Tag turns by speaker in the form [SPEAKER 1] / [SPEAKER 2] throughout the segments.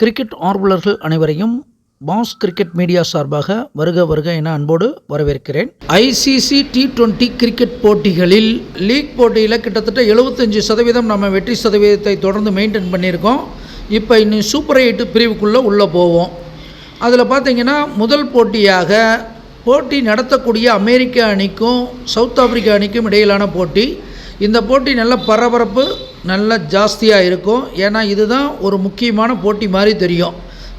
[SPEAKER 1] Cricket ஆர்வலர்கள் அனைவரையும் pass cricket media சார்பாக வருக வருக என அன்போடு வரவேற்கிறேன். ஐசிசி டி டுவெண்ட்டி கிரிக்கெட் போட்டிகளில் லீக் போட்டியில் கிட்டத்தட்ட எழுபத்தஞ்சு சதவீதம் நம்ம வெற்றி சதவீதத்தை தொடர்ந்து மெயின்டைன் பண்ணியிருக்கோம். இப்போ இன்னும் சூப்பர் எயிட் பிரிவுக்குள்ளே உள்ளே போவோம். அதில் பார்த்தீங்கன்னா முதல் போட்டியாக போட்டி நடத்தக்கூடிய அமெரிக்க அணிக்கும் சவுத் ஆப்பிரிக்கா அணிக்கும் இடையிலான போட்டி. இந்த போட்டி நல்ல பரபரப்பு நல்ல ஜாஸ்தியாக இருக்கும். ஏன்னா இதுதான் ஒரு முக்கியமான போட்டி மாதிரி தெரியும்.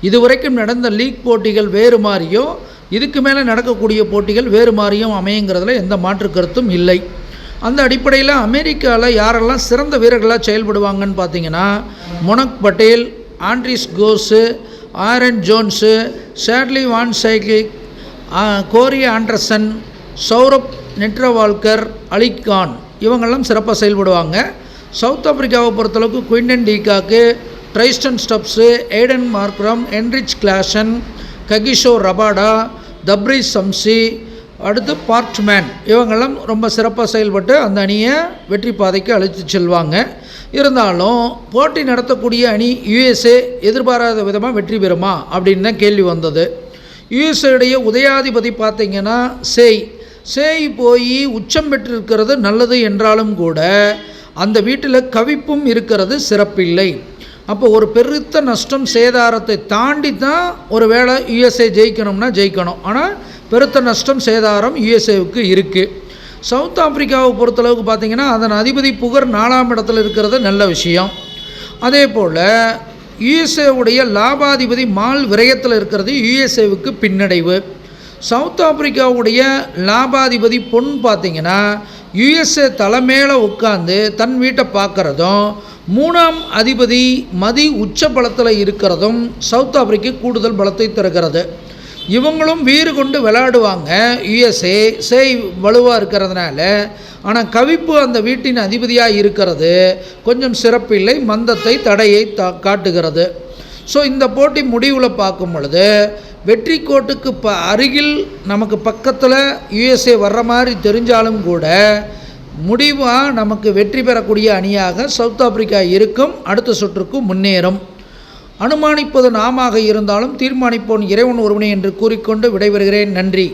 [SPEAKER 1] இதுவரைக்கும் நடந்த லீக் போட்டிகள் வேறு மாதிரியும் இதுக்கு மேலே நடக்கக்கூடிய போட்டிகள் வேறு மாதிரியும் அமையுங்கிறதுல எந்த மாற்று கருத்தும் இல்லை. அந்த அடிப்படையில் அமெரிக்காவில் யாரெல்லாம் சிறந்த வீரர்களாக செயல்படுவாங்கன்னு பார்த்தீங்கன்னா Monank Patel Andries Gous Aaron Jones Shadley van Schalkwyk Corey Anderson Saurabh Netravalkar Ali Khan இவங்கெல்லாம் சிறப்பாக செயல்படுவாங்க. சவுத் ஆப்பிரிக்காவை பொறுத்தளவுக்கு Quinton de Kock Tristan Stubbs Aiden Markram Anrich Klaasen Kagiso Rabada Tabraiz Shamsi அடுத்து பார்ட்மேன் இவங்கெல்லாம் ரொம்ப சிறப்பாக செயல்பட்டு அந்த அணியை வெற்றி பாதைக்கு அழைத்து செல்வாங்க. இருந்தாலும் போட்டி நடத்தக்கூடிய அணி யுஎஸ்ஏ எதிர்பாராத விதமாக வெற்றி பெறுமா? அப்படின்னு தான் கேள்வி வந்தது. யுஎஸ்ஏடைய உதயாதிபதி பார்த்திங்கன்னா சேய் சேய் போய் உச்சம் பெற்றிருக்கிறது நல்லது என்றாலும் கூட அந்த வீட்டில் கவிப்பும் இருக்கிறது சிறப்பில்லை. அப்போ ஒரு பெருத்த நஷ்டம் சேதாரத்தை தாண்டி தான் ஒரு வேளை யுஎஸ்ஏ ஜெயிக்கணும்னா ஜெயிக்கணும். ஆனால் பெருத்த நஷ்டம் சேதாரம் யுஎஸ்ஏவுக்கு இருக்குது சவுத் ஆப்பிரிக்காவை பொறுத்தளவுக்கு பார்த்திங்கன்னா அதன் அதிபதி புகர் நாலாம் இடத்துல இருக்கிறது நல்ல விஷயம். அதே போல் யுஎஸ்ஏவுடைய லாபாதிபதி மால் விரயத்தில் இருக்கிறது யுஎஸ்ஏவுக்கு பின்னடைவு. சவுத் ஆப்பிரிக்காவுடைய லாபாதிபதி பொன் பார்த்திங்கன்னா யுஎஸ்ஏ தலைமையில் உட்காந்து தன் வீட்டை பார்க்குறதும் மூணாம் அதிபதி மதி உச்ச பலத்தில் இருக்கிறதும் சவுத் ஆப்பிரிக்கா கூடுதல் பலத்தை தருகிறது. இவங்களும் வீறு கொண்டு விளையாடுவாங்க யுஎஸ்ஏ சேய் வலுவாக இருக்கிறதுனால. ஆனால் கவிப்பு அந்த வீட்டின் அதிபதியாக இருக்கிறது கொஞ்சம் சிறப்பில்லை மந்தத்தை தடையை தா காட்டுகிறது. ஸோ இந்த போட்டி முடிவில் பார்க்கும் பொழுது வெற்றி கோட்டுக்கு ப அருகில் நமக்கு பக்கத்தில் யுஎஸ்ஏ வர்ற மாதிரி தெரிஞ்சாலும் கூட முடிவாக நமக்கு வெற்றி பெறக்கூடிய அணியாக சவுத் ஆப்பிரிக்கா இருக்கும் அடுத்த சுற்றுக்கு முன்னேறும். அனுமானிப்பது நாமாக இருந்தாலும் தீர்மானிப்போன் இறைவன் ஒருவனை என்று கூறிக்கொண்டு விடைபெறுகிறேன். நன்றி.